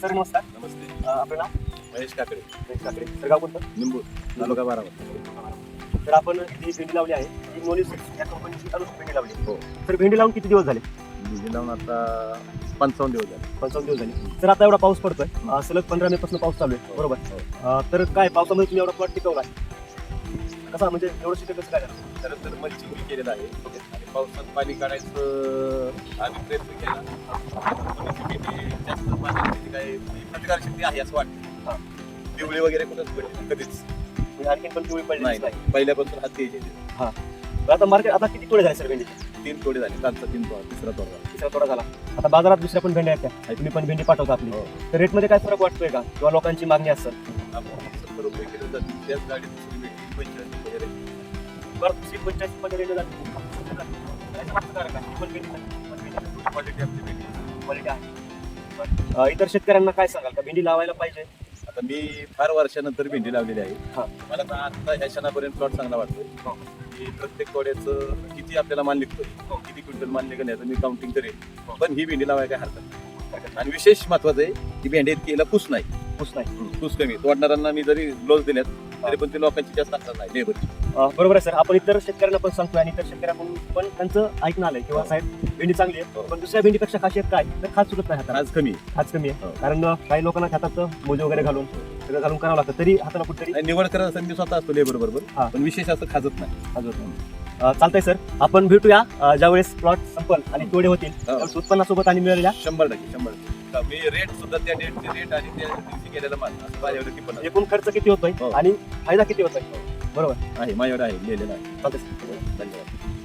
Sir नमस्कार. नमस्ते. आपलं नाव? महेश काकडे. महेश काकडे. सर गाव कोणतं? निंबू तालुका बारामती. तर आपण ही भेंडी लावली आहे ही मोनिस या कंपनीची अनुष्ठ भेंडी लावली हो. तर भेंडी लावून किती दिवस झाले? बीजी लावून आता पंचावन्न दिवस झाले. पंचावन्न दिवस झाले. तर आता एवढा पाऊस पडतोय. सलग पंधरा मे पासून पाऊस चालू आहे. बरोबर? हो. अ, तर काय पावसामध्ये तुम्ही एवढा प्लॉट टिकवला कसा म्हणजे एवढं शिकत कसं काय तर मल्चिंग मी केलेलं आहे. पावसात पाणी काढायचं आम्ही प्रयत्न केला. काय प्रतिकारशक्ती आहे असं हा. वाटतं पिवळी वगैरे कुठंच पडली नाही, कधीच. म्हणजे आणखीन पण पिवळी पडली नाही पहिल्यापासून हात द्यायचे तर आता मार्केट आता किती तोडे झाले सर भेंडी तीन तोडे झाले कालचा तीन तोडा तिसरा तोडा. तिसरा तोडा झाला. आता बाजारात दुसऱ्या पण भेंड्या आहेत. त्या तुम्ही पण भेंडी पाठवता आपली. हो. तर रेटमध्ये काय फरक वाटतोय का? किंवा लोकांची मागणी असेल आपण सत्तर रुपये किलो जाते त्याच गाडीत दुसरी भेटली पंचेचाळीस वगैरे क्वालिटी आपली भेटली क्वालिटी आहे. इतर शेतकऱ्यांना काय सांगाल? का भेंडी लावायला पाहिजे? आता मी फार वर्षानंतर भेंडी लावलेली आहे. हा. मला तर आता ह्या क्षणापर्यंत प्लॉट चांगला वाटतोय. हो. की प्रत्येक तोड्याचं किती आपल्याला माल निघतोय किती क्विंटल माल निघण्याचं मी काउंटिंग करेन पण ही भेंडी लावायला काय हरकत नाही. आणि विशेष महत्वाचं आहे की भेंडी केला पुस नाही. ऊस नाही. पुस कमी. तोडणाऱ्यांना मी जरी ग्लोव्ह दिल्यात तरी पण ते लोकांची जास्त असणार नाही. लेबरची अं, बरोबर आहे सर. आपण इतर शेतकऱ्यांना पण सांगतोय आणि इतर शेतकऱ्यांकडून पण त्यांचं ऐकणं आलंय किंवा साहेब भेंडी चांगली आहे पण दुसऱ्या भेंडीपेक्षा खासियत काय? तर खास चुकत नाही हाताला. आज कमी खास कमी आहे. हो. कारण अं, काही लोकांना हातात मोजे वगैरे घालून सगळं घालून करावं लागतं. तरी हाताला कुठेतरी आणि निवड करत असताना मी स्वतः असतो लेबर हा. बरोबर पण विशेष असं खाजत नाही. खाजवत नाही. अं, चालतंय सर. आपण भेटूया अं, ज्यावेळेस प्लॉट संपल आणि तोडे होतील. त्यावेळेस उत्पन्नासोबत आणि मिळालेल्या शंभर टक्के शंभर टक्के. मी रेट सुद्धा त्या डेटचे रेट आणि त्या दिवशी केलेला माल असं माझ्यावर आहे. एकूण खर्च किती होतोय हो. आणि फायदा किती होतोय बरोबर आहे माझ्यावर आहे लिहिलेलं आहे चालतंय. धन्यवाद